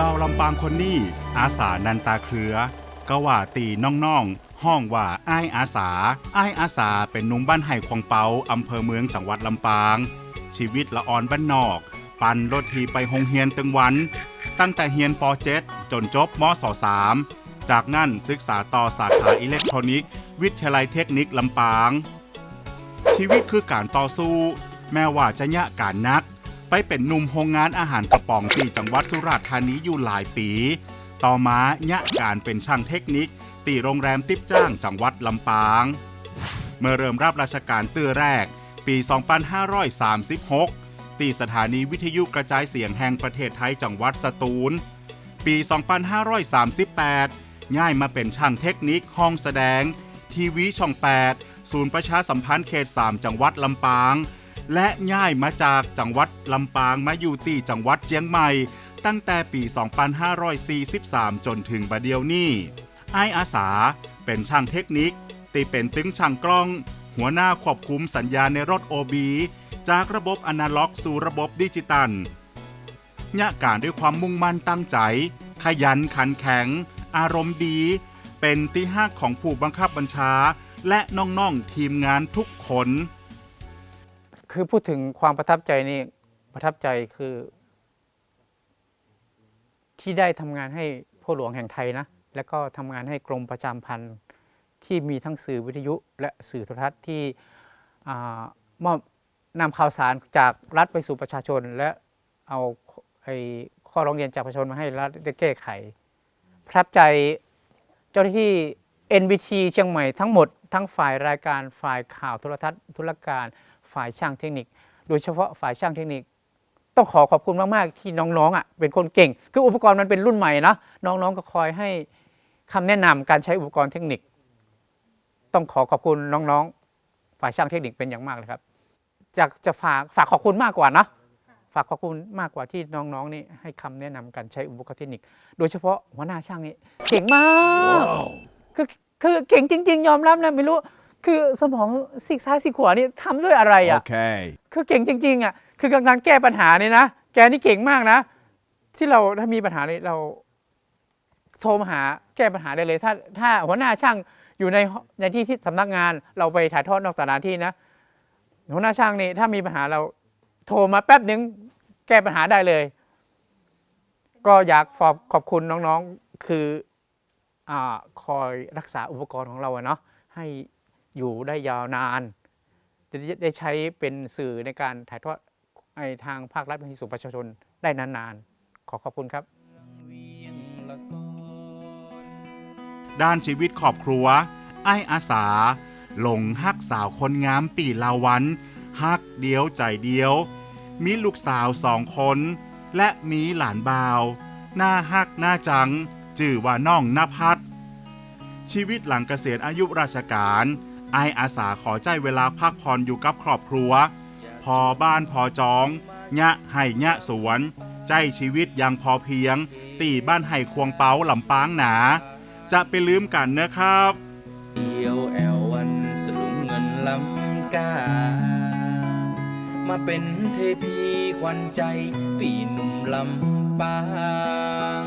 บาลำปางคนนี้ อาสานันตาเครือ ก็ว่าตีน้องๆ ห้องว่าอ้ายอาสา อ้ายอาสาเป็นนุ่มบ้านไห่ควงเปาอำเภอเมืองจังหวัดลำปาง ชีวิตละออนบ้านนอก ปั่นรถทีไปโรงเรียนตึงวัน ตั้งแต่เฮียนป .7 จนจบมศ 3 จากนั้นศึกษาต่อสาขาอิเล็กทรอนิกส์ วิทยาลัยเทคนิคลำปาง ชีวิตคือการต่อสู้ แม้ว่าจะยะการนัก ไปเป็นหนุ่มโรงงานอาหารกระป๋องที่จังหวัดสุราษฎร์ธานีอยู่หลายปี ต่อมายะการเป็นช่างเทคนิคตีโรงแรมติบจ้างจังหวัดลำปาง เมื่อเริ่มรับราชการตื้อแรก ปี 2536ตีสถานีวิทยุกระจายเสียงแห่งประเทศไทยจังหวัดสตูล ปี 2538 ย้ายมาเป็นช่างเทคนิคห้องแสดง ทีวีช่อง 8 ศูนย์ประชาสัมพันธ์เขต 3 จังหวัดลำปาง และย้ายมาจากจังหวัดลำปางมาอยู่ที่จังหวัดเชียงใหม่ ตั้งแต่ปี 2543 จนถึงบัดเดียวนี้ไอายอาสาเป็นช่างเทคนิคตีเป็นตึงช่างกล้อง หัวหน้าควบคุมสัญญาณในรถ OB จากระบบอนาล็อกสู่ระบบดิจิตัลยะการด้วยความมุ่งมั่นตั้งใจ ขยันขันแข็ง อารมณ์ดี เป็นที่ห้าของผู้บังคับบัญชา และน้องๆทีมงานทุกคน คือพูดถึงความประทับใจนี่ประทับใจคือ ที่ได้ทำงานให้พ่อหลวงแห่งไทยนะ แล้วก็ทำงานให้กรมประชาสัมพันธ์ที่มีทั้งสื่อวิทยุ และสื่อโทรทัศน์ที่มอบนำข่าวสารจากรัฐไปสู่ประชาชน และเอาไอ้ข้อร้องเรียนจากประชาชนมาให้รัฐได้แก้ไข ประทับใจเจ้าหน้าที่ NBT เชียงใหม่ทั้งหมด ทั้งฝ่ายรายการฝ่ายข่าวโทรทัศน์ธุรการ ฝ่ายช่างเทคนิค โดยเฉพาะฝ่ายช่างเทคนิค ต้องขอขอบคุณมากๆที่น้องๆอะเป็นคนเก่ง คืออุปกรณ์มันเป็นรุ่นใหม่นะน้องๆก็คอยให้คำแนะนำการใช้อุปกรณ์เทคนิค ต้องขอขอบคุณน้องๆ ฝ่ายช่างเทคนิคเป็นอย่างมากเลยครับจะจะฝากฝากขอบคุณมากกว่านะฝากขอบคุณมากกว่าที่น้องๆนี่ให้คำแนะนำการใช้อุปกรณ์เทคนิค โดยเฉพาะหัวหน้าช่างนี่เก่งมาก คือคือเก่งจริง ๆ ยอมรับนะไม่รู้ คือสมองซีกซ้ายซีกขวานี่ทำด้วยอะไรอะ Okay. คือเก่งจริง ๆ อะ คือการแก้ปัญหานี่นะ แกนี่เก่งมากนะ ที่เราถ้ามีปัญหาเลยเราโทรมาหาแก้ปัญหาได้เลย ถ้าถ้าหัวหน้าช่างอยู่ในในที่ที่สำนักงานเราไปถ่ายทอดนอกสถานที่นะ หัวหน้าช่างนี่ถ้ามีปัญหาเราโทรมาแป๊บนึงแก้ปัญหาได้เลย ก็อยากขอบขอบคุณน้องๆคืออาคอยรักษาอุปกรณ์ของเราอะเนาะให้ อยู่ได้ยาวนานจะได้ใช้เป็นสื่อในการถ่ายทอดไอ้ทางภาครัฐไปสู่ประชาชนได้นานๆ ขอขอบคุณครับ ด้านชีวิตครอบครัว ไอ้อาสา หลงฮักสาวคนงามปีลาวันฮักเดียวใจเดียว มีลูกสาวสองคน และมีหลานบ่าวหน้าฮักหน้าจังจื่อว่าน้องนภัทรชีวิตหลังเกษียณอายุราชการ ไอ้อาสาขอใจเวลาพักผ่อนอยู่กับครอบครัว พอบ้านพอจองยะให้ยะสวน ใจชีวิตยังพอเพียง ตีบ้านไห้ควงเป้าลำปางหนา จะไปลืมกันนะครับเดียวแอววันสลุงเงินลำกา มาเป็นเทพีขวัญใจ ปีหนุ่มลำปาง